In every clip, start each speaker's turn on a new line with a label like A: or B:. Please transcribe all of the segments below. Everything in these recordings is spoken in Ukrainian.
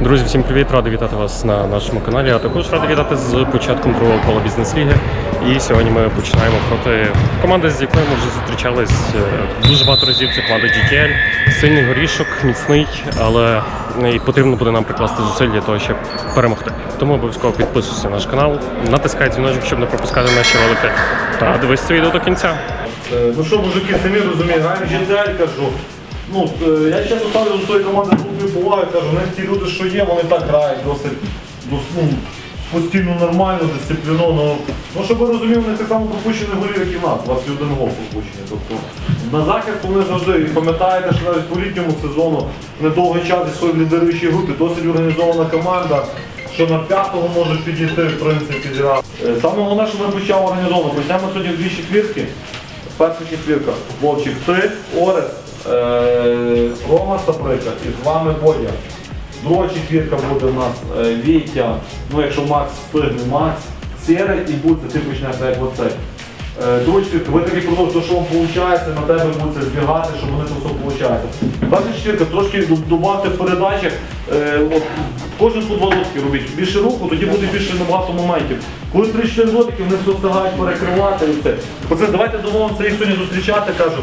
A: Друзі, всім привіт! Радий вітати вас на нашому каналі. А також радий вітати з початком другого кола бізнес-ліги. І сьогодні ми починаємо проти команди, з якою ми вже зустрічались е, дуже багато разів. Це команда GTL. Сильний горішок, міцний, але і потрібно буде нам прикласти зусиль для того, щоб перемогти. Тому обов'язково підписуйся на наш канал, натискай дзвіночок, щоб не пропускати наші ролики. Та дивись це відео до кінця.
B: Е, Ну що, мужики, самі розуміють, граємо GTL, кажу. Ну, е, я чесно ставлю до тої команди групи поваги, кажу, них ті люди, що є, вони так грають досить дос- ну, постійно нормально, дисципліновано. Ну, щоб ви розуміли, в них так само пропущених голів, як і в нас, 21 гол пропущений. Тобто на захист вони завжди, і пам'ятаєте, що навіть по літньому сезону недовгий час зійшли в лідеруючій групі, досить організована команда. Що на п'ятого можуть підійти, в принципі, зразу. Е, Саме головне, що ми почали організовано. Почнемо сьогодні в дві четвірки. Перша четвірка. Вовчик, ти, Орес, е, Рома Саприка і з вами Бодя. Друга четвірка буде у нас е, Вітя, ну якщо Макс встигне, Макс, Серий і буде, ти почнеш як оцей. Е, четвірка, ви таки продовжуєте, що вам виходить, на тебе буде збігати, щоб вони це все виходить. Перша четвірка, трошки додати в передачах, от, кожен по два дотики робіть. Більше руху, тоді буде більше набагато моментів. Коли 3-4 дотики, вони все встигають перекривати і все. Оце давайте домовимося їх сьогодні зустрічати, кажу.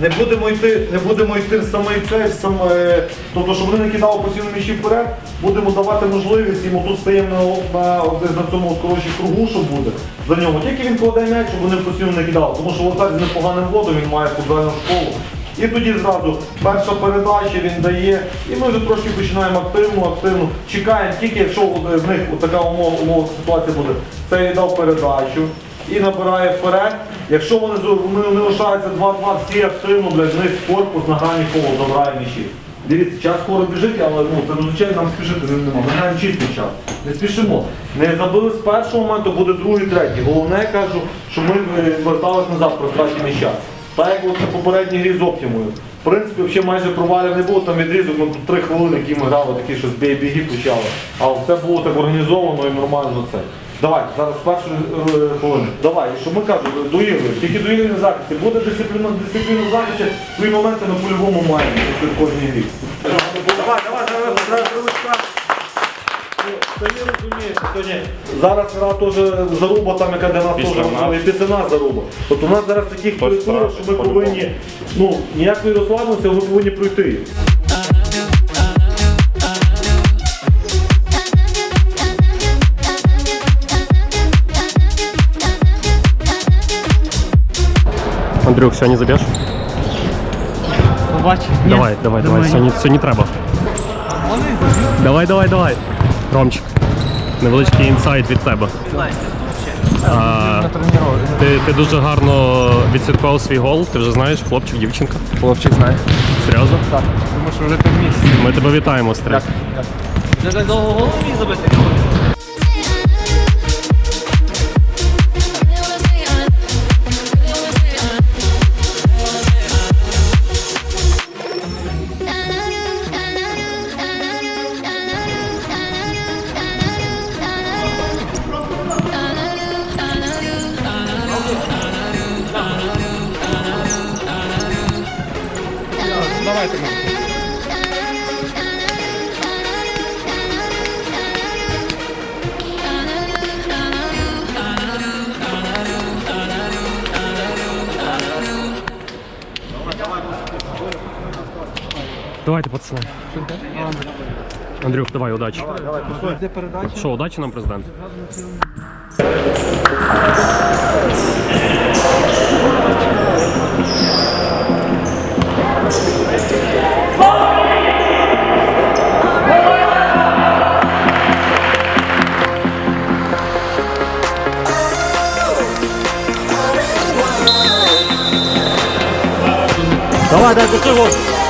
B: Не- будемо йти, не будемо йти в самий цей, саме, тобто, щоб вони не кидали постійно м'ячі вперед, будемо давати можливість, йому тут стаємо на, на, на цьому коротше, кругу, що буде за нього. Тільки він кладе м'яч, щоб вони постійно не кидали, тому що воротар з непоганим водом, він має футбольну школу. І тоді зразу перша передача він дає, і ми вже трошки починаємо активно, активно. Чекаємо тільки, якщо от, е, них така умова, умова ситуація буде, це я дав передачу і набирає вперед. Якщо вони, з- вони, лишаються 2-2, всі активно, блядь, в них корпус на грані коло забирає м'ячі. Дивіться, час скоро біжить, але ну, це звичайно нам спішити не нема. Ми граємо чистий час. Не спішимо. Не забили з першого моменту, буде другий, третій. Головне кажу, що ми е, вертались назад про втраті м'яча. Так як от на попередній грі з Оптімою. В принципі, взагалі майже провалів не було, там відрізок, ну, три хвилини, які ми грали, такі, що з біги почали. А все було так організовано і нормально це. Давай, зараз першу е, хвилину. Давай, що ми кажемо, доігруємо. Тільки доігруємо на захисті. Буде дисципліна, дисципліна в захисті, свої моменти ми по-любому маємо як в кожній грі. Давай, давай, давай, сьогодні зараз гра теж заруба, там яка для нас теж
A: нас.
B: і після нас заруба. Тобто у нас зараз таких
A: втратить,
B: що ми повинні, ну, ніякої розслабленості, ми повинні пройти.
A: Андрюх, сьогодні заб'єш?
C: Побач.
A: Давай, давай, давай. Сьогодні, сьогодні треба. Давай, давай, давай. Ромчик, невеличкий інсайт від тебе. А, ти, ти дуже гарно відсвяткував свій гол. Ти вже знаєш, хлопчик, дівчинка.
C: Хлопчик знає.
A: Серйозно?
C: Так. Тому що вже пів місяця.
A: Ми тебе вітаємо, стрік.
C: Вже так довго голову міг забити? Давайте,
A: пацани. Андрюх, давай, удачі. Що, удачі нам, президент? Давай, дай, пусти гол.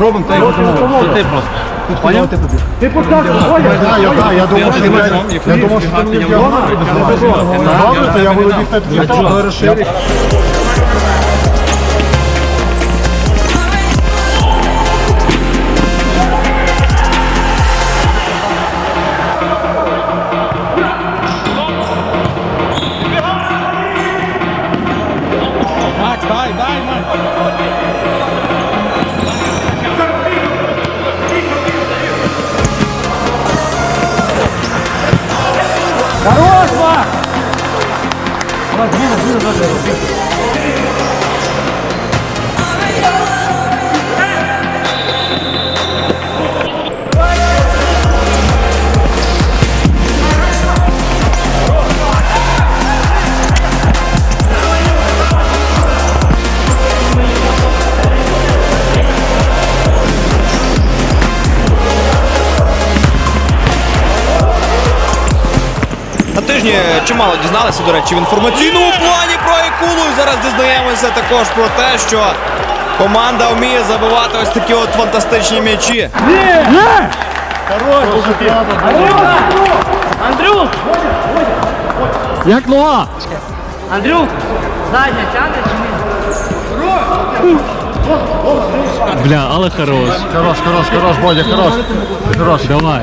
C: Робимо те, як ти просто. Поняв? Ти
B: покажеш,
D: Я, думаю, думав, що я думав, що ти Добре, то я буду бігти.
E: 你个那个那那个 тижні чимало дізналися, до речі, в інформаційному плані про Якулу. І зараз дізнаємося також про те, що команда вміє забивати ось такі от фантастичні м'ячі.
F: Андрюх!
A: Як нога?
F: Андрюх! Задня тягне чи ні?
A: Бля, але хорош.
D: Хорош, хорош, хорош, Бодя, хорош. Хорош.
A: Давай.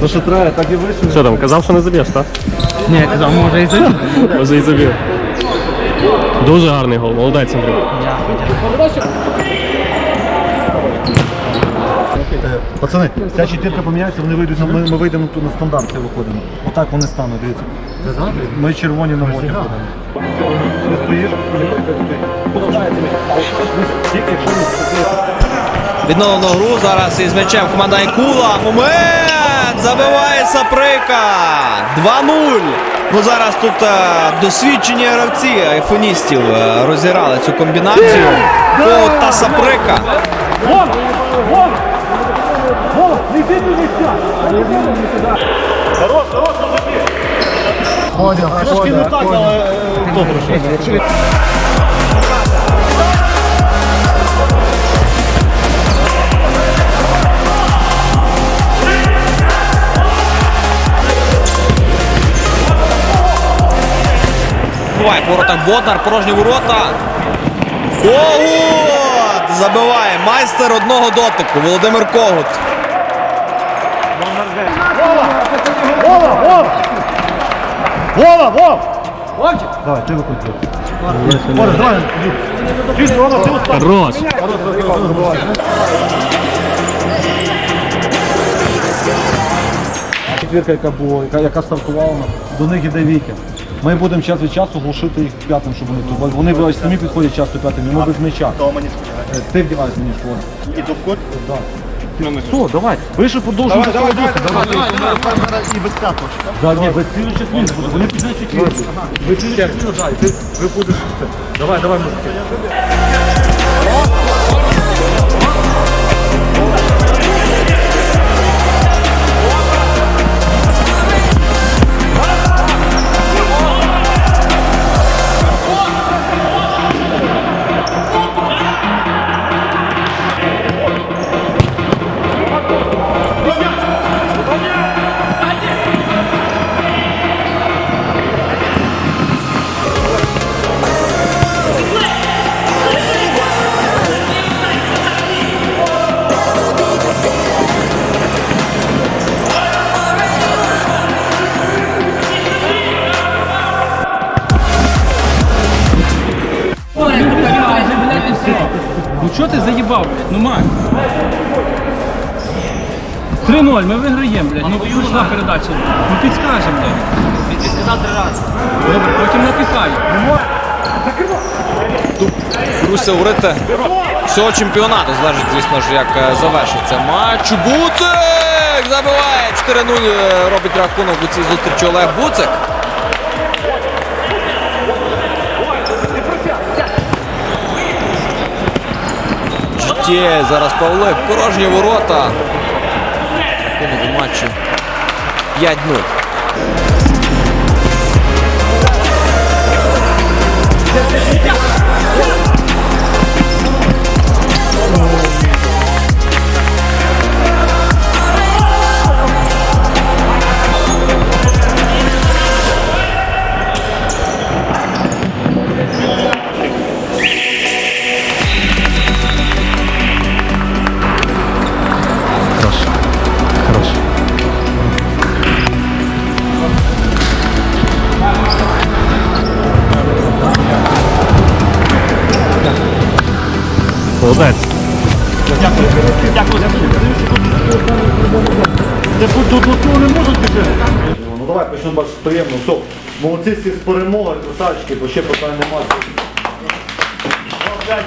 B: То, що треба, так і вийшло.
A: Що там, казав, що не заб'єш, так?
C: Ні, я казав, може і забити.
A: Може і заб'є. Дуже гарний гол, молодець, Андрюк.
B: Пацани, ця четвірка поміняється, вони вийдуть, на- ми, ми вийдемо тут на стандарт, це виходимо. Отак вони стануть, дивіться. Ми червоні на моді ходимо. Ти стоїш? Тільки якщо не
E: Відновлено гру зараз із м'ячем команда Якула. Момент! Забиває Саприка! 2-0. Ну зараз тут е, досвідчені гравці айфоністів е, розіграли цю комбінацію. Коут та Саприка.
D: Бодя,
B: Трошки не так, але е, добре. що.
E: Буває в воротах Боднар, порожні ворота. Когут! Забиває майстер одного дотику. Володимир Когут.
B: Вова, Вов! Давай, ти виходь. Боже, давай. Чисто. Четвірка, яка була, яка стартувала, до них іде віки. Ми будемо час від часу глушити їх п'ятим, щоб вони тут. бо Вони бувають, самі підходять часто п'ятим, і ми без м'яча. Е, Ти вдіваєш мені шкода. І до вход? Так. Все, давай. Ви ще продовжуйте. Давай, давай, давай, давай.
D: і без п'ятого.
B: Да, ні, без слідуючих змін буде. Вони підуть четвірку. Ви слідуючих змін, да, і ти, ви це. Давай, давай, мужики.
C: Заїбав, блядь? Ну Макс. 3-0, ми виграємо, блядь. Ну пішла передача. Ну підскажемо, блядь. Ти сказав три рази. Добре, потім напихай.
E: Руся урити всього чемпіонату. Залежить, звісно ж, як е, завершиться матч. Павлик забиває 4-0. Робить рахунок у цій зустрічі Олег Буцик. Життє, зараз Павлик, порожні ворота. У матчі 5-0.
D: Хорош.
B: Ну давай почнемо бачити приємно. Все, молодці всі з перемоги, красавчики, бо ще питань немає. Я.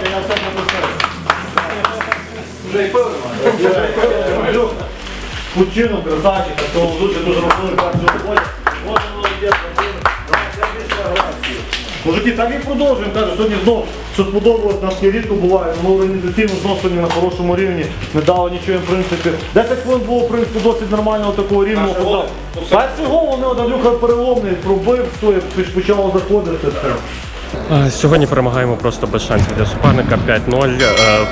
B: Вже і пиво немає. Красавчик, то дуже дуже робили перший роботі. От молодець, Мужики, так і продовжуємо. Кажу, сьогодні знов, що сподобалось, нам таке рідко буває. Ми організаційно знов сьогодні на хорошому рівні. Не дало нічого в принципі. 10 хвилин було, в принципі, досить нормального такого рівного. подав. Перший гол вони Андрюха переломний, пробив, все, і почало заходити. все.
A: Е, Сьогодні перемагаємо просто без шансів для суперника 5-0. Е,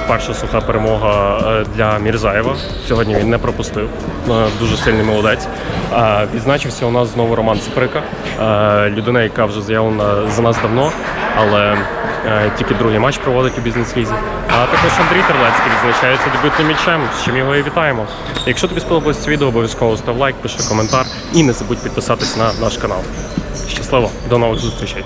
A: Перша суха перемога е, для Мірзаєва. Сьогодні він не пропустив. Дуже сильний молодець. Відзначився у нас знову Роман Циприка, е, людина, яка вже заявлена за нас давно, але тільки другий матч проводить у бізнес-лізі. А також Андрій Терлецький відзначається дебютним м'ячем, з чим його і вітаємо. Якщо тобі сподобалось це відео, обов'язково став лайк, пиши коментар і не забудь підписатись на наш канал. Щасливо, до нових зустрічей!